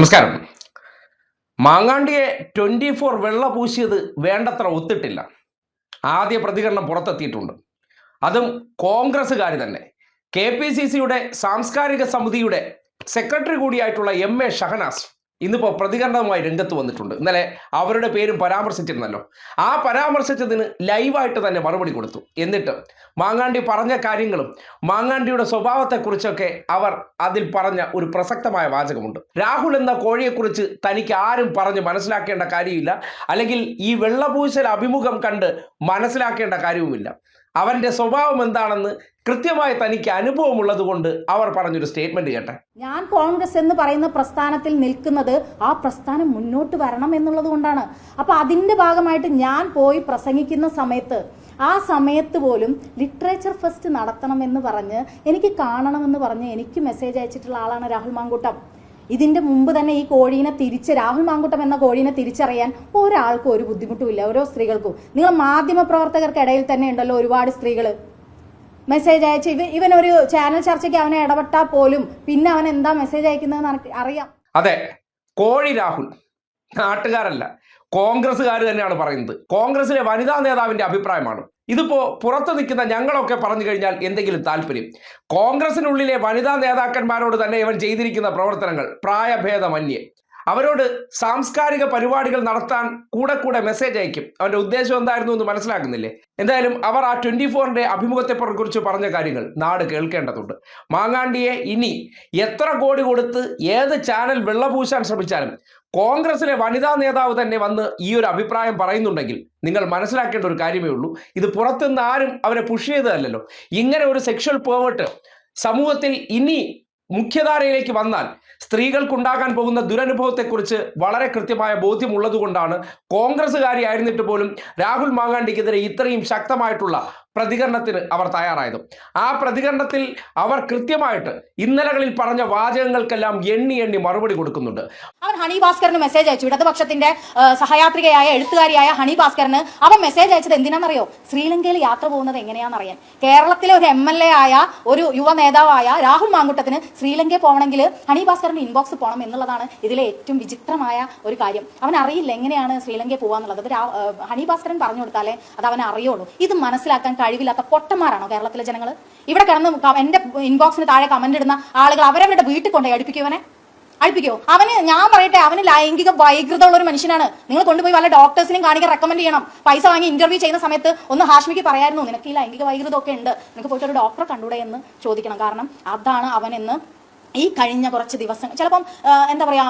നമസ്കാരം. മാങ്ങാണ്ടിയെ twenty four വെള്ള പൂശിയത് വേണ്ടത്ര ഒത്തിട്ടില്ല. ആദ്യ പ്രതികരണം പുറത്തെത്തിയിട്ടുണ്ട്. അതും കോൺഗ്രസ്സുകാർ തന്നെ. കെ പി സി സിയുടെ സാംസ്കാരിക സമിതിയുടെ സെക്രട്ടറി കൂടിയായിട്ടുള്ള എം എ ഷഹനാസ് ഇന്നിപ്പോൾ പ്രതികരണവുമായി രംഗത്ത് വന്നിട്ടുണ്ട്. ഇന്നലെ അവരുടെ പേരും പരാമർശിച്ചിരുന്നല്ലോ. ആ പരാമർശിച്ചതിന് ലൈവായിട്ട് തന്നെ മറുപടി കൊടുത്തു. എന്നിട്ട് മാങ്ങാണ്ടി പറഞ്ഞ കാര്യങ്ങളും മാങ്ങാണ്ടിയുടെ സ്വഭാവത്തെക്കുറിച്ചൊക്കെ അവർ അതിൽ പറഞ്ഞ ഒരു പ്രസക്തമായ വാചകമുണ്ട്. രാഹുൽ എന്ന കോഴിയെക്കുറിച്ച് തനിക്ക് ആരും പറഞ്ഞ് മനസ്സിലാക്കേണ്ട കാര്യമില്ല. അല്ലെങ്കിൽ ഈ വെള്ളപൂശൽ അഭിമുഖം കണ്ട് മനസ്സിലാക്കേണ്ട കാര്യവുമില്ല. അവന്റെ സ്വഭാവം എന്താണെന്ന് കൃത്യമായി തനിക്ക് അനുഭവമുള്ളത് കൊണ്ട് അവർ പറഞ്ഞൊരു സ്റ്റേറ്റ്മെന്റ് കേട്ടെ. ഞാൻ കോൺഗ്രസ് എന്ന് പറയുന്ന പ്രസ്ഥാനത്തിൽ നിൽക്കുന്നത് ആ പ്രസ്ഥാനം മുന്നോട്ട് വരണം എന്നുള്ളത് കൊണ്ടാണ്. അപ്പൊ അതിന്റെ ഭാഗമായിട്ട് ഞാൻ പോയി പ്രസംഗിക്കുന്ന സമയത്ത് ആ സമയത്ത് പോലും ലിറ്ററേച്ചർ ഫെസ്റ്റ് നടത്തണമെന്ന് പറഞ്ഞ് എനിക്ക് കാണണമെന്ന് പറഞ്ഞ് എനിക്ക് മെസ്സേജ് അയച്ചിട്ടുള്ള ആളാണ് രാഹുൽ മാങ്കൂട്ടം. ഇതിന്റെ മുമ്പ് തന്നെ ഈ കോഴീനെ തിരിച്ച് രാഹുൽ മാങ്കുട്ടം എന്ന കോഴീനെ തിരിച്ചറിയാൻ ഒരാൾക്കും ഒരു ബുദ്ധിമുട്ടുമില്ല. ഓരോ സ്ത്രീകൾക്കും. നിങ്ങൾ മാധ്യമ പ്രവർത്തകർക്കിടയിൽ തന്നെ ഉണ്ടല്ലോ ഒരുപാട് സ്ത്രീകൾ മെസ്സേജ് അയച്ച് ഇവ ഇവൻ ഒരു ചാനൽ ചർച്ചയ്ക്ക് അവനെ ഇടപെട്ടാൽ പോലും പിന്നെ അവൻ എന്താ മെസ്സേജ് അയക്കുന്നതെന്ന് അറിയാം. അതെ കോഴി രാഹുൽ. നാട്ടുകാരല്ല. കോൺഗ്രസ്സുകാർ തന്നെയാണ് പറയുന്നത്. കോൺഗ്രസിലെ വനിതാ നേതാവിന്റെ അഭിപ്രായമാണ്. ഇതിപ്പോ പുറത്തു നിൽക്കുന്ന ഞങ്ങളൊക്കെ പറഞ്ഞു കഴിഞ്ഞാൽ എന്തെങ്കിലും താല്പര്യം. കോൺഗ്രസിനുള്ളിലെ വനിതാ നേതാക്കന്മാരോട് തന്നെ ഇവൻ ചെയ്തിരിക്കുന്ന പ്രവർത്തനങ്ങൾ പ്രായഭേദമന്യേ. അവരോട് സാംസ്കാരിക പരിപാടികൾ നടത്താൻ കൂടെ കൂടെ മെസ്സേജ് അയക്കും. അവന്റെ ഉദ്ദേശം എന്തായിരുന്നു എന്ന് മനസ്സിലാക്കുന്നില്ലേ എന്തായാലും അവർ ആ ട്വന്റി ഫോറിന്റെ അഭിമുഖത്തെ കുറിച്ച് പറഞ്ഞ കാര്യങ്ങൾ നാട് കേൾക്കേണ്ടതുണ്ട്. മാങ്ങാണ്ടിയെ ഇനി എത്ര കോടി കൊടുത്ത് ഏത് ചാനൽ വെള്ളപൂശാൻ ശ്രമിച്ചാലും കോൺഗ്രസിലെ വനിതാ നേതാവ് തന്നെ വന്ന് ഈ ഒരു അഭിപ്രായം പറയുന്നുണ്ടെങ്കിൽ നിങ്ങൾ മനസ്സിലാക്കേണ്ട ഒരു കാര്യമേ ഉള്ളൂ. ഇത് പുറത്തുനിന്ന് ആരും അവരെ പുഷ് ചെയ്തതല്ലല്ലോ. ഇങ്ങനെ ഒരു സെക്ഷൽ പേവേർട്ട് സമൂഹത്തിൽ ഇനി മുഖ്യധാരയിലേക്ക് വന്നാൽ സ്ത്രീകൾക്കുണ്ടാകാൻ പോകുന്ന ദുരനുഭവത്തെക്കുറിച്ച് വളരെ കൃത്യമായ ബോധ്യമുള്ളതുകൊണ്ടാണ് കോൺഗ്രസ്സുകാരി ആയിരുന്നിട്ട് പോലും രാഹുൽ മാങ്ങാണ്ടിക്കെതിരെ ഇത്രയും ശക്തമായിട്ടുള്ള പ്രതികരണത്തിന് അവർ തയ്യാറായത്. ആ പ്രതികരണത്തിൽ അവർ കൃത്യമായിട്ട് ഇന്നലകളിൽ പറഞ്ഞ വാചകങ്ങൾക്കെല്ലാം എണ്ണി എണ്ണി മറുപടി കൊടുക്കുന്നുണ്ട്. അവൻ ഹണി ഭാസ്കറിന് മെസ്സേജ് അയച്ചു. ഇടതുപക്ഷത്തിന്റെ സഹയാത്രികയായ എഴുത്തുകാരിയായ ഹണി ഭാസ്കറിന് അവൻ മെസ്സേജ് അയച്ചത് എന്തിനാണെന്നറിയോ? ശ്രീലങ്കയിൽ യാത്ര പോകുന്നത് എങ്ങനെയാണെന്നറിയാൻ. കേരളത്തിലെ ഒരു എം ആയ ഒരു യുവ നേതാവായ രാഹുൽ മാങ്കുട്ടത്തിന് ശ്രീലങ്കയിൽ പോകണമെങ്കിൽ ഹണി ഭാസ്കറിന്റെ ഇൻബോക്സ് പോകണം എന്നുള്ളതാണ് ഇതിലെ ഏറ്റവും വിചിത്രമായ ഒരു കാര്യം. അവൻ അറിയില്ല എങ്ങനെയാണ് ശ്രീലങ്കയിൽ പോകാന്നുള്ളത്. ഹണി ഭാസ്കരൻ പറഞ്ഞു കൊടുത്താലേ അത് അവൻ അറിയുള്ളൂ. ഇത് മനസ്സിലാക്കാൻ കഴിവില്ലാത്ത പൊട്ടന്മാരാണോ കേരളത്തിലെ ജനങ്ങൾ ഇവിടെ കിടന്ന് എന്റെ ഇൻബോക്സിന് താഴെ കമന്റ് ഇടുന്ന ആളുകൾ അവരവരുടെ വീട്ടിൽ കൊണ്ടുപോയി അടുപ്പിക്കുവനെ അടുപ്പിക്കോ. അവന് ഞാൻ പറയട്ടെ അവന് ലൈംഗിക വൈകൃത ഉള്ള ഒരു മനുഷ്യനാണ്. നിങ്ങൾ കൊണ്ടുപോയി വല്ല ഡോക്ടേഴ്സിനും കാണിക്കാൻ റെക്കമെൻഡ് ചെയ്യണം. പൈസ വാങ്ങി ഇന്റർവ്യൂ ചെയ്യുന്ന സമയത്ത് ഒന്ന് ഹാഷ്മിക്ക് പറയായിരുന്നു നിനക്ക് ഈ ലൈംഗിക വൈകൃതമൊക്കെ ഉണ്ട്. നിനക്ക് പോയിട്ട് ഒരു ഡോക്ടറെ കണ്ടൂടെ എന്ന് ചോദിക്കണം. കാരണം അതാണ് അവനെന്ന് ഈ കഴിഞ്ഞ കുറച്ച് ദിവസം ചിലപ്പം എന്താ പറയുക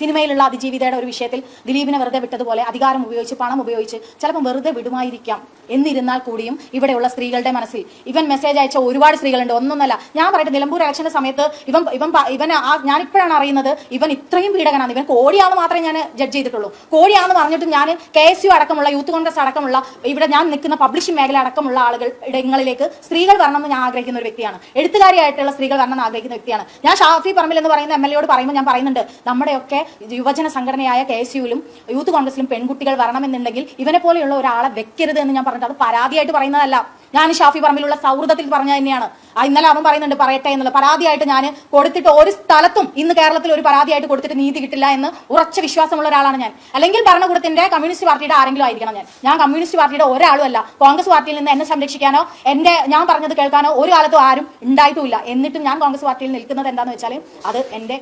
സിനിമയിലുള്ള അതിജീവിതയുടെ ഒരു വിഷയത്തിൽ ദിലീപിനെ വെറുതെ വിട്ടതുപോലെ അധികാരം ഉപയോഗിച്ച് പണം ഉപയോഗിച്ച് ചിലപ്പം വെറുതെ വിടുമായിരിക്കാം എന്നിരുന്നാൽ കൂടിയും ഇവിടെയുള്ള സ്ത്രീകളുടെ മനസ്സിൽ. ഇവൻ മെസ്സേജ് അയച്ച ഒരുപാട് സ്ത്രീകളുണ്ട്. ഒന്നൊന്നല്ല ഞാൻ പറയട്ടെ നിലമ്പൂർ ഇലക്ഷന്റെ സമയത്ത് ഇവൻ ഇവൻ ഇവൻ ആ ഞാനിപ്പോഴാണ് അറിയുന്നത് ഇവൻ ഇത്രയും പീഡകനാണ്. ഇവൻ കോടിയാണെന്ന് മാത്രമേ ഞാൻ ജഡ്ജ് ചെയ്തിട്ടുള്ളൂ. കോടിയാണെന്ന് പറഞ്ഞിട്ടും ഞാൻ കെ എസ് യു അടക്കമുള്ള യൂത്ത് കോൺഗ്രസ് അടക്കമുള്ള ഇവിടെ ഞാൻ നിൽക്കുന്ന പബ്ലിഷിംഗ് മേഖല അടക്കമുള്ള ആളുകൾ ഇടങ്ങളിലേക്ക് സ്ത്രീകൾ വരണമെന്ന് ഞാൻ ആഗ്രഹിക്കുന്ന ഒരു വ്യക്തിയാണ്. എഴുത്തുകാരിയായിട്ടുള്ള സ്ത്രീകൾ വരണമെന്ന് ആഗ്രഹിക്കുന്ന വ്യക്തിയാണ്. ഞാൻ ഷാഫി പറമ്പിൽ എന്ന് പറയുന്ന എം എൽ എയോട് പറയുമ്പോൾ ഞാൻ പറയുന്നുണ്ട് നമ്മുടെയൊക്കെ യുവജന സംഘടനയായ കെ എസ് യുവിലും യൂത്ത് കോൺഗ്രസിലും പെൺകുട്ടികൾ വരണമെന്നുണ്ടെങ്കിൽ ഇവനെ പോലെയുള്ള ഒരാളെ വെക്കരുത് എന്ന് ഞാൻ പറഞ്ഞിട്ട് അത് പരാതിയായിട്ട് പറയുന്നതല്ല. ഞാൻ ഷാഫി പറമ്പിലുള്ള സൗഹൃദത്തിൽ പറഞ്ഞ തന്നെയാണ്. ആ ഇന്നലെ അവൻ പറയുന്നുണ്ട് പറയട്ടെ എന്നുള്ള. പരാതിയായിട്ട് ഞാൻ കൊടുത്തിട്ട് ഒരു സ്ഥലത്തും ഇന്ന് കേരളത്തിൽ ഒരു പരാതിയായിട്ട് കൊടുത്തിട്ട് നീതി കിട്ടില്ല എന്ന് ഉറച്ച വിശ്വാസമുള്ള ഒരാളാണ് ഞാൻ. അല്ലെങ്കിൽ ഭരണകൂടത്തിന്റെ കമ്മ്യൂണിസ്റ്റ് പാർട്ടിയുടെ ആരെങ്കിലും ആയിരിക്കണം ഞാൻ. ഞാൻ കമ്മ്യൂണിസ്റ്റ് പാർട്ടിയുടെ ഒരാളും അല്ല കോൺഗ്രസ് പാർട്ടിയിൽ നിന്ന് എന്നെ സംരക്ഷിക്കാനോ എന്റെ ഞാൻ പറഞ്ഞത് കേൾക്കാനോ ഒരു കാലത്തും ആരും ഉണ്ടായിട്ടുമില്ല എന്നിട്ടും ഞാൻ കോൺഗ്രസ് പാർട്ടിയിൽ നിൽക്കുന്നത് എന്താണെന്ന് വെച്ചാൽ അത് എന്റെ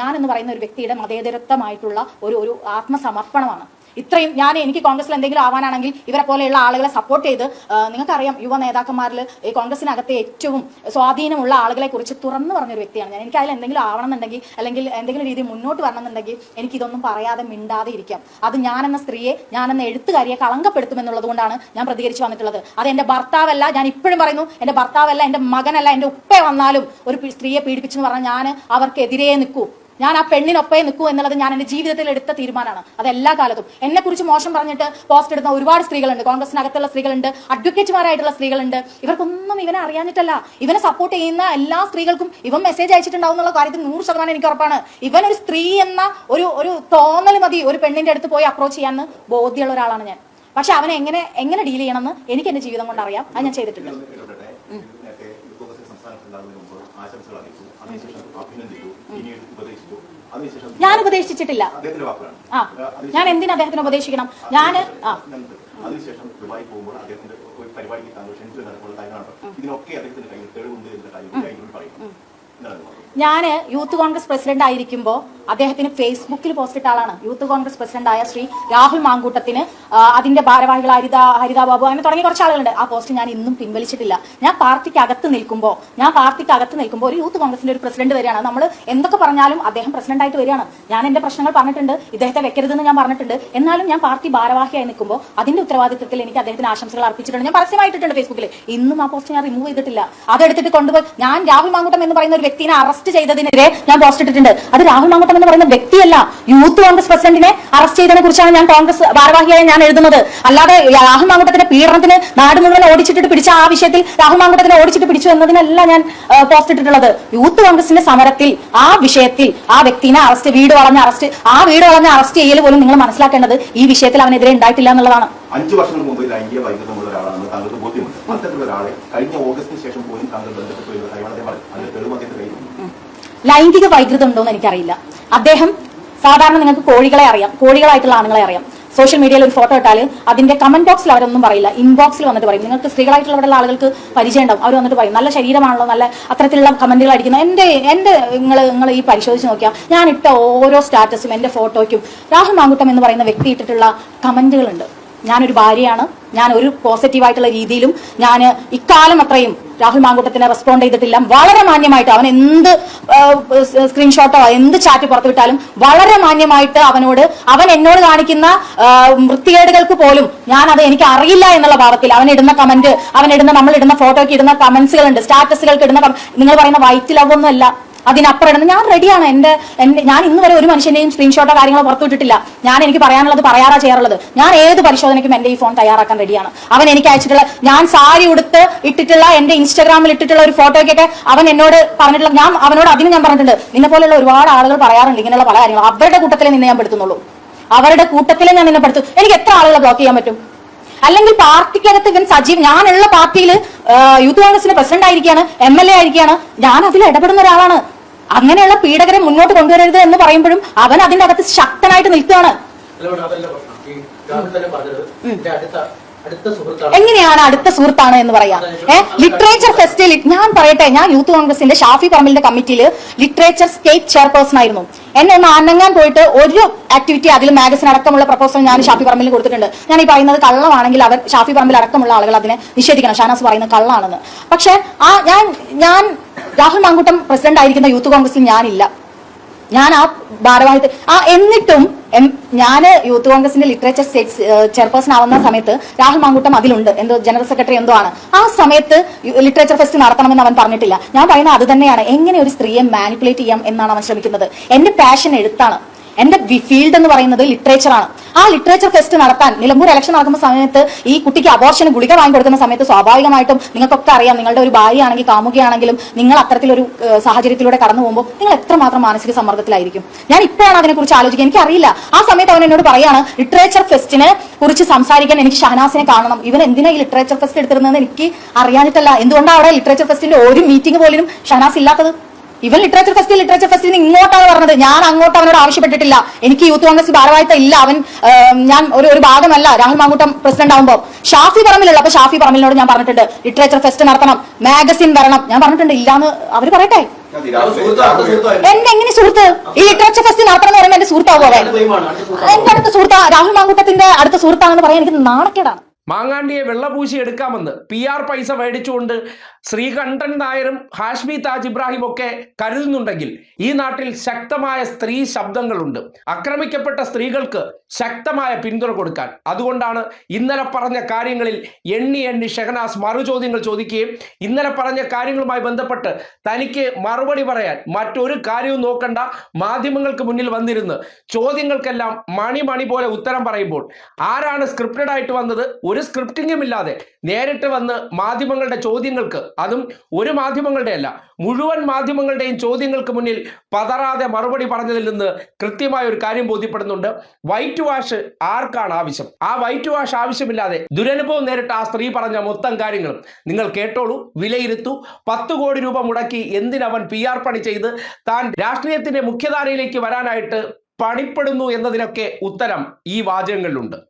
ഞാൻ എന്ന് പറയുന്ന ഒരു വ്യക്തിയുടെ മതേതരത്വമായിട്ടുള്ള ഒരു ഒരു ആത്മസമർപ്പണമാണ്. ഇത്രയും ഞാൻ എനിക്ക് കോൺഗ്രസിൽ എന്തെങ്കിലും ആവാനാണെങ്കിൽ ഇവരെ പോലെയുള്ള ആളുകളെ സപ്പോർട്ട് ചെയ്ത് നിങ്ങൾക്കറിയാം യുവ നേതാക്കന്മാരിൽ ഈ കോൺഗ്രസിനകത്തെ ഏറ്റവും സ്വാധീനമുള്ള ആളുകളെ കുറിച്ച് തുറന്നു പറഞ്ഞൊരു വ്യക്തിയാണ്. ഞാൻ എനിക്ക് അതിൽ എന്തെങ്കിലും ആവണമെന്നുണ്ടെങ്കിൽ അല്ലെങ്കിൽ എന്തെങ്കിലും രീതിയിൽ മുന്നോട്ട് വരണമെന്നുണ്ടെങ്കിൽ എനിക്ക് ഇതൊന്നും പറയാതെ മിണ്ടാതെ ഇരിക്കാം. അത് ഞാനെന്ന സ്ത്രീയെ ഞാനെന്ന എഴുത്തുകാരിയെ കളങ്കപ്പെടുത്തുമെന്നുള്ളത് കൊണ്ടാണ് ഞാൻ പ്രതികരിച്ചു വന്നിട്ടുള്ളത്. അത് എന്റെ ഭർത്താവല്ല ഞാൻ ഇപ്പോഴും പറയുന്നു എന്റെ ഭർത്താവല്ല എന്റെ മകനല്ല എന്റെ ഉപ്പ വന്നാലും ഒരു സ്ത്രീയെ പീഡിപ്പിച്ചെന്ന് പറഞ്ഞാൽ ഞാൻ അവർക്കെതിരെ നിൽക്കൂ. ഞാൻ ആ പെണ്ണിനൊപ്പേ നിൽക്കൂ എന്നുള്ളത് ഞാൻ എന്റെ ജീവിതത്തിൽ എടുത്ത തീരുമാനമാണ്. അത് എല്ലാ കാലത്തും. എന്നെ കുറിച്ച് മോശം പറഞ്ഞിട്ട് പോസ്റ്റ് ഇടുന്ന ഒരുപാട് സ്ത്രീകളുണ്ട്. കോൺഗ്രസിനകത്തുള്ള സ്ത്രീകളുണ്ട്. അഡ്വക്കേറ്റ്മാരായിട്ടുള്ള സ്ത്രീകളുണ്ട്. ഇവർക്കൊന്നും ഇവനെ അറിയാഞ്ഞിട്ടല്ല. ഇവനെ സപ്പോർട്ട് ചെയ്യുന്ന എല്ലാ സ്ത്രീകൾക്കും ഇവൻ മെസ്സേജ് അയച്ചിട്ടുണ്ടാവും എന്നുള്ള കാര്യത്തിൽ നൂറ് ശതമാനം എനിക്ക് ഉറപ്പാണ്. ഇവൻ ഒരു സ്ത്രീ എന്ന ഒരു ഒരു തോന്നൽ മതി ഒരു പെണ്ണിന്റെ അടുത്ത് പോയി അപ്രോച്ച് ചെയ്യാന്ന് ബോധ്യമുള്ള ഒരാളാണ് ഞാൻ. പക്ഷെ അവനെ എങ്ങനെ എങ്ങനെ ഡീൽ ചെയ്യണമെന്ന് എനിക്ക് എന്റെ ജീവിതം കൊണ്ട് അറിയാം. അത് ഞാൻ ചെയ്തിട്ടുണ്ട്. ആശംസകൾ അതിനുശേഷം ഞാൻ ഉപദേശിച്ചിട്ടില്ല. ആ ഞാൻ എന്തിനാ അദ്ദേഹത്തിന് ഉപദേശിക്കണം? ഞാൻ ആ. അതിനുശേഷം ദുബായി പോകുമ്പോൾ അദ്ദേഹത്തിന്റെ ഒരു പരിപാടിക്ക് താങ്കൾ ക്ഷണിച്ചു നടക്കുന്ന കാര്യങ്ങളാണ്. ഇതിനൊക്കെ അദ്ദേഹത്തിന്റെ കയ്യിൽ തെളിവുണ്ട് എന്ന കാര്യം ഇത്? ഞാൻ യൂത്ത് കോൺഗ്രസ് പ്രസിഡന്റ് ആയിരിക്കുമ്പോൾ അദ്ദേഹത്തിന് ഫേസ്ബുക്കിൽ പോസ്റ്റ് ഇട്ട ആളാണ്. യൂത്ത് കോൺഗ്രസ് പ്രസിഡന്റ് ആയ ശ്രീ രാഹുൽ മാങ്കൂട്ടത്തിന് അതിന്റെ ഭാരവാഹികൾ ഹരിത ഹരിത ബാബു അങ്ങനെ തുടങ്ങിയ കുറച്ച് ആളുകളുണ്ട്. ആ പോസ്റ്റ് ഞാൻ ഇന്നും പിൻവലിച്ചിട്ടില്ല. ഞാൻ പാർട്ടിക്ക് അകത്ത് നിൽക്കുമ്പോൾ ഞാൻ പാർട്ടിക്ക് അകത്ത് നിൽക്കുമ്പോൾ ഒരു യൂത്ത് കോൺഗ്രസിന്റെ ഒരു പ്രസിഡന്റ് വരികയാണ്. നമ്മൾ എന്തൊക്കെ പറഞ്ഞാലും അദ്ദേഹം പ്രസിഡന്റ് ആയിട്ട് വരികയാണ്. ഞാൻ എന്റെ പ്രശ്നങ്ങൾ പറഞ്ഞിട്ടുണ്ട് ഇദ്ദേഹത്തെ വെക്കരുതെന്ന് ഞാൻ പറഞ്ഞിട്ടുണ്ട്. എന്നാലും ഞാൻ പാർട്ടി ഭാരവാഹിയായി നിൽക്കുമ്പോൾ അതിന്റെ ഉത്തരവാദിത്വത്തിൽ എനിക്ക് അദ്ദേഹത്തിന് ആശംസകൾ അർപ്പിച്ചിട്ടുണ്ട്. ഞാൻ പരസ്യമായിട്ടുണ്ട് ഫേസ്ബുക്കിൽ ഇന്നും ആ പോസ്റ്റ് ഞാൻ റിമൂവ് ചെയ്തിട്ടില്ല. അതെടുത്തിട്ട് കൊണ്ടുപോയി. ഞാൻ രാഹുൽ മാങ്കൂട്ടം എന്ന് പറയുന്ന ഒരു വ്യക്തിനെ അറസ്റ്റ് ചെയ്തതിനെതിരെ ഞാൻ പോസ്റ്റ് ഇട്ടിട്ടുണ്ട്. അത് രാഹുൽ മാങ്കൂട്ടം എന്ന് പറയുന്ന വ്യക്തിയല്ല. യൂത്ത് കോൺഗ്രസ് പ്രസിഡന്റിനെ അറസ്റ്റ് ചെയ്തതിനെ കുറിച്ചാണ് ഞാൻ കോൺഗ്രസ് ഭാരവാഹിയായി ഞാൻ എഴുതുന്നത്. അല്ലാതെ രാഹുൽ മാങ്കൂട്ടത്തിന്റെ പീഡനത്തിന് നാട് മുഴുവൻ ഓടിച്ചിട്ട് പിടിച്ച ആ വിഷയത്തിൽ രാഹുൽ മാങ്കൂട്ടത്തിനെ ഓടിച്ചിട്ട് പിടിച്ചു എന്നതിനല്ല ഞാൻ പോസ്റ്റ് ഇട്ടിട്ടുള്ളത്. യൂത്ത് കോൺഗ്രസിന്റെ സമരത്തിൽ ആ വിഷയത്തിൽ ആ വ്യക്തിനെ അറസ്റ്റ് വീട് വളഞ്ഞ അറസ്റ്റ് ആ വീട് വളഞ്ഞ അറസ്റ്റ് ചെയ്യൽ പോലും നിങ്ങൾ മനസ്സിലാക്കേണ്ടത് ഈ വിഷയത്തിൽ അവനെതിരെ ഉണ്ടായിട്ടില്ല എന്നുള്ളതാണ്. അഞ്ചു വർഷങ്ങൾക്ക് മുമ്പ് ലൈംഗിക വൈകൃതമുള്ള ഒരാളാണെന്ന് താങ്കൾക്ക് ബോധ്യമുണ്ട്. അത്തരത്തിലുള്ള ഒരാളെ കഴിഞ്ഞ ഓഗസ്റ്റിന് ശേഷം പോലും താങ്കൾ ബന്ധപ്പെട്ടു എന്ന കാര്യമാണ് അദ്ദേഹം പറഞ്ഞത് അതിന്റെ തെളിവ് അദ്ദേഹത്തിന്റെ കയ്യിലുണ്ട് ലൈംഗിക വൈകൃതം ഉണ്ടോ എന്ന് എനിക്കറിയില്ല. അദ്ദേഹം സാധാരണ നിങ്ങൾക്ക് കോഴികളെ അറിയാം. കോഴികളായിട്ടുള്ള ആണുങ്ങളെ അറിയാം. സോഷ്യൽ മീഡിയയിൽ ഒരു ഫോട്ടോ ഇട്ടാൽ അതിന്റെ കമന്റ് ബോക്സിൽ അവരൊന്നും പറയില്ല. ഇൻബോക്സിൽ വന്നിട്ട് പറയും. നിങ്ങൾക്ക് സ്ത്രീകളായിട്ടുള്ള ആളുകൾക്ക് പരിചയം ഉണ്ടാവും. അവർ വന്നിട്ട് പറയും. നല്ല ശരീരമാണല്ലോ നല്ല അത്തരത്തിലുള്ള കമന്റുകൾ അടിക്കുന്ന എന്റെ എന്റെ നിങ്ങൾ നിങ്ങൾ ഈ പരിശോധിച്ച് നോക്കിയാൽ ഞാൻ ഇട്ട ഓരോ സ്റ്റാറ്റസും എന്റെ ഫോട്ടോയ്ക്കും രാഹുൽ മാങ്കുട്ടം എന്ന് പറയുന്ന വ്യക്തി ഇട്ടിട്ടുള്ള കമന്റുകളുണ്ട് ഞാനൊരു ഭാര്യയാണ്. ഞാൻ ഒരു പോസിറ്റീവായിട്ടുള്ള രീതിയിലും ഞാൻ ഇക്കാലം അത്രയും രാഹുൽ മാങ്കുട്ടത്തിനെ റെസ്പോണ്ട് ചെയ്തിട്ടില്ല. വളരെ മാന്യമായിട്ട് അവൻ എന്ത് സ്ക്രീൻഷോട്ടോ എന്ത് ചാറ്റ് പുറത്തുവിട്ടാലും വളരെ മാന്യമായിട്ട് അവനോട് അവൻ എന്നോട് കാണിക്കുന്ന വൃത്തികേടുകൾക്ക് പോലും ഞാൻ അത് എനിക്ക് അറിയില്ല എന്നുള്ള ഭാവത്തിൽ അവൻ ഇടുന്ന കമന്റ് അവൻ ഇടുന്ന നമ്മൾ ഇടുന്ന ഫോട്ടോയ്ക്ക് ഇടുന്ന കമന്റ്സുകളുണ്ട് സ്റ്റാറ്റസുകൾക്ക് ഇടുന്ന നിങ്ങൾ പറയുന്ന വൈറ്റ് ലവ് ഒന്നും അല്ല. അതിനപ്പുറം ഇടുന്നത്. ഞാൻ റെഡിയാണ് എന്റെ എന്റെ ഞാൻ ഇന്ന് വരെ ഒരു മനുഷ്യന്റെയും സ്ക്രീൻഷോട്ടോ കാര്യങ്ങളോ പുറത്തുവിട്ടിട്ടില്ല ഞാൻ എനിക്ക് പറയാനുള്ളത് പറയാറാ ചെയ്യാറുള്ളത്. ഞാൻ ഏത് പരിശോധനയ്ക്കും എന്റെ ഈ ഫോൺ തയ്യാറാക്കാൻ റെഡിയാണ് അവൻ എനിക്ക് അയച്ചിട്ടുള്ള ഞാൻ സാരി ഉടുത്ത് ഇട്ടിട്ടുള്ള എന്റെ ഇൻസ്റ്റാഗ്രാമിൽ ഇട്ടിട്ടുള്ള ഒരു ഫോട്ടോയ്ക്കൊക്കെ അവൻ എന്നോട് പറഞ്ഞിട്ടുള്ള ഞാൻ അവനോട് അതിന് ഞാൻ പറഞ്ഞിട്ടുണ്ട്. നിന്നെ പോലെയുള്ള ഒരുപാട് ആളുകൾ പറയാറുണ്ട് ഇങ്ങനെയുള്ള പല കാര്യങ്ങളും. അവരുടെ കൂട്ടത്തിലെ നിന്നെ ഞാൻ പെടുത്തുന്നുള്ളൂ. അവരുടെ കൂട്ടത്തിലെ ഞാൻ നിന്നെ പെടുത്തും. എനിക്ക് എത്ര ആളുകളെ ബ്ലോക്ക് ചെയ്യാൻ പറ്റും? അല്ലെങ്കിൽ പാർട്ടിക്കകത്ത് ഇവൻ സജീവ് ഞാനുള്ള പാർട്ടിയിൽ യൂത്ത് കോൺഗ്രസിന്റെ പ്രസിഡന്റ് ആയിരിക്കാണ് എം എൽ എ ആയിരിക്കാണ് ഞാൻ അതിൽ ഇടപെടുന്ന ഒരാളാണ്. അങ്ങനെയുള്ള പീഡകരെ മുന്നോട്ട് കൊണ്ടുവരരുത് എന്ന് പറയുമ്പോഴും അവൻ അതിന്റെ അകത്ത് ശക്തനായിട്ട് നിൽക്കുകയാണ്. എങ്ങനെയാണ് അടുത്ത സുഹൃത്താണ് എന്ന് പറയാ. ഏഹ് ലിറ്ററേച്ചർ ഫെസ്റ്റിൽ ഞാൻ പറയട്ടെ ഞാൻ യൂത്ത് കോൺഗ്രസിന്റെ ഷാഫി പറമ്പിലിന്റെ കമ്മിറ്റിയിൽ ലിറ്ററേച്ചർ സ്റ്റേറ്റ് ചെയർപേഴ്സൺ ആയിരുന്നു. എന്നെ ഒന്ന് അനങ്ങാൻ പോയിട്ട് ഒരു ആക്ടിവിറ്റി അതിൽ മാഗസിൻ അടക്കമുള്ള പ്രപ്പോസൽ ഞാൻ ഷാഫി പറമ്പിൽ കൊടുത്തിട്ടുണ്ട്. ഞാൻ ഈ പറയുന്നത് കള്ളമാണെങ്കിൽ അവർ ഷാഫി പറമ്പിൽ അടക്കമുള്ള ആളുകൾ അതിനെ നിഷേധിക്കണം. ഷാനാസ് പറയുന്നത് കള്ളാണെന്ന്. പക്ഷെ ആ ഞാൻ ഞാൻ രാഹുൽ മാങ്കൂട്ടം പ്രസിഡന്റ് ആയിരിക്കുന്ന യൂത്ത് കോൺഗ്രസിൽ ഞാനില്ല. ഞാൻ ആ ഭാരവാഹിത്വ ആ എന്നിട്ടും ഞാൻ യൂത്ത് കോൺഗ്രസിന്റെ ലിറ്ററേച്ചർ സ്റ്റേറ്റ് ചെയർപേഴ്സൺ ആവുന്ന സമയത്ത് രാഹുൽ മാങ്കൂട്ടം അതിലുണ്ട്. എന്തോ ജനറൽ സെക്രട്ടറി എന്തോ ആണ്. ആ സമയത്ത് ലിറ്ററേച്ചർ ഫെസ്റ്റ് നടത്തണമെന്ന് അവൻ പറഞ്ഞിട്ടില്ല. ഞാൻ പറയുന്നത് അത് തന്നെയാണ്. എങ്ങനെ ഒരു സ്ത്രീയെ മാനിപ്പുലേറ്റ് ചെയ്യാം എന്നാണ് അവൻ ശ്രമിക്കുന്നത്. എന്റെ പാഷൻ എഴുത്താണ്. എന്റെ ഫീൽഡ് എന്ന് പറയുന്നത് ലിറ്ററേച്ചറാണ് ആ ലിറ്ററേച്ചർ ഫെസ്റ്റ് നടത്താൻ നിലമ്പൂർ ഇലക്ഷൻ നടക്കുന്ന സമയത്ത് ഈ കുട്ടിക്ക് അബോർഷൻ ഗുളിക വാങ്ങി കൊടുക്കുന്ന സമയത്ത് സ്വാഭാവികമായിട്ടും നിങ്ങൾക്കൊക്കെ അറിയാം നിങ്ങളുടെ ഒരു ഭാര്യയാണെങ്കിൽ കാമുകയാണെങ്കിലും നിങ്ങൾ അത്തരത്തിലൊരു സാഹചര്യത്തിലൂടെ കടന്നു പോകുമ്പോൾ നിങ്ങൾ എത്രമാത്രം മാനസിക സമ്മർദ്ദത്തിലായിരിക്കും. ഞാൻ ഇപ്പോഴാണ് അതിനെക്കുറിച്ച് ആലോചിക്കുക. എനിക്കറിയില്ല. ആ സമയത്ത് അവൻ എന്നോട് പറയാണ് ലിറ്ററേച്ചർ ഫെസ്റ്റിനെ കുറിച്ച് സംസാരിക്കാൻ എനിക്ക് ഷഹനാസിനെ കാണണം. ഇവൻ എന്തിനാ ഈ ലിറ്ററേച്ചർ ഫെസ്റ്റ് എടുത്തിരുന്നതെന്ന് എനിക്ക് അറിയാനിട്ടല്ല എന്തുകൊണ്ടാണ് അവിടെ ലിറ്ററേച്ചർ ഫെസ്റ്റിന്റെ ഒരു മീറ്റിംഗ് പോലും ഷഹനാസ് ഇല്ലാത്തത്? ഇവൻ ലിറ്ററേച്ചർ ഫെസ്റ്റിൽ ലിറ്ററേച്ചർ ഫെസ്റ്റിൽ ഇങ്ങോട്ടാണ് പറഞ്ഞത്. ഞാൻ അങ്ങോട്ട് അവനോട് ആവശ്യപ്പെട്ടിട്ടില്ല. എനിക്ക് യൂത്ത് കോൺഗ്രസ് ഭാരവാഹിത്വം ഇല്ല. അവൻ ഞാൻ ഒരു ഒരു ഭാഗമല്ല. രാഹുൽ മാങ്കൂട്ടം പ്രസിഡന്റ് ആകുമ്പോൾ ഷാഫി പറമ്പിലുള്ള അപ്പൊ ഷാഫി പറമ്പിലിനോട് ഞാൻ പറഞ്ഞിട്ടുണ്ട്. ലിറ്ററേച്ചർ ഫെസ്റ്റ് നടത്തണം. മാഗസിൻ വരണം. ഞാൻ പറഞ്ഞിട്ടുണ്ട് ഇല്ലാന്ന് അവർ പറയട്ടെ. എന്റെ എങ്ങനെ സുഹൃത്ത്? ഈ ലിറ്ററേച്ചർ ഫെസ്റ്റ് നടത്തണം എന്ന് പറയുമ്പോൾ എന്റെ സുഹൃത്താവോ എന്റെ അടുത്ത സുഹൃത്താ രാഹുൽ മാങ്കൂട്ടത്തിന്റെ അടുത്ത സുഹൃത്താണെന്ന് പറയാൻ എനിക്ക് നാണക്കേടാണ്. മാങ്ങാണ്ടിയെ വെള്ളപൂശി എടുക്കാമെന്ന് പി ആർ പൈസ മേടിച്ചുകൊണ്ട് ശ്രീകണ്ഠൻ നായരും ഹാഷ്മി താജ് ഇബ്രാഹിം ഒക്കെ കരുതുന്നുണ്ടെങ്കിൽ ഈ നാട്ടിൽ ശക്തമായ സ്ത്രീ ശബ്ദങ്ങളുണ്ട്. ആക്രമിക്കപ്പെട്ട സ്ത്രീകൾക്ക് ശക്തമായ പിന്തുണ കൊടുക്കാൻ. അതുകൊണ്ടാണ് ഇന്നലെ പറഞ്ഞ കാര്യങ്ങളിൽ എണ്ണി എണ്ണി ഷെഹനാസ് മറുചോദ്യങ്ങൾ ചോദിക്കുകയും ഇന്നലെ പറഞ്ഞ കാര്യങ്ങളുമായി ബന്ധപ്പെട്ട് തനിക്ക് മറുപടി പറയാൻ മറ്റൊരു കാര്യവും നോക്കണ്ട മാധ്യമങ്ങൾക്ക് മുന്നിൽ വന്നിരുന്ന് ചോദ്യങ്ങൾക്കെല്ലാം മണി മണി പോലെ ഉത്തരം പറയുമ്പോൾ ആരാണ് സ്ക്രിപ്റ്റഡ് ആയിട്ട് വന്നത്? ഒരു ഒരു സ്ക്രിപ്റ്റിംഗും ഇല്ലാതെ നേരിട്ട് വന്ന് മാധ്യമങ്ങളുടെ ചോദ്യങ്ങൾക്ക് അതും ഒരു മാധ്യമങ്ങളുടെ അല്ല മുഴുവൻ മാധ്യമങ്ങളുടെയും ചോദ്യങ്ങൾക്ക് മുന്നിൽ പതറാതെ മറുപടി പറഞ്ഞതിൽ നിന്ന് കൃത്യമായ ഒരു കാര്യം ബോധ്യപ്പെടുന്നുണ്ട്. വൈറ്റ് വാഷ് ആർക്കാണ് ആവശ്യം? ആ വൈറ്റ് വാഷ് ആവശ്യമില്ലാതെ ദുരനുഭവം നേരിട്ട് ആ സ്ത്രീ പറഞ്ഞ മൊത്തം കാര്യങ്ങളും നിങ്ങൾ കേട്ടോളൂ വിലയിരുത്തു. പത്ത് കോടി രൂപ മുടക്കി എന്തിനവൻ പി ആർ പണി ചെയ്ത് താൻ രാഷ്ട്രീയത്തിന്റെ മുഖ്യധാരയിലേക്ക് വരാനായിട്ട് പണിപ്പെടുന്നു എന്നതിനൊക്കെ ഉത്തരം ഈ വാചകങ്ങളിലുണ്ട്.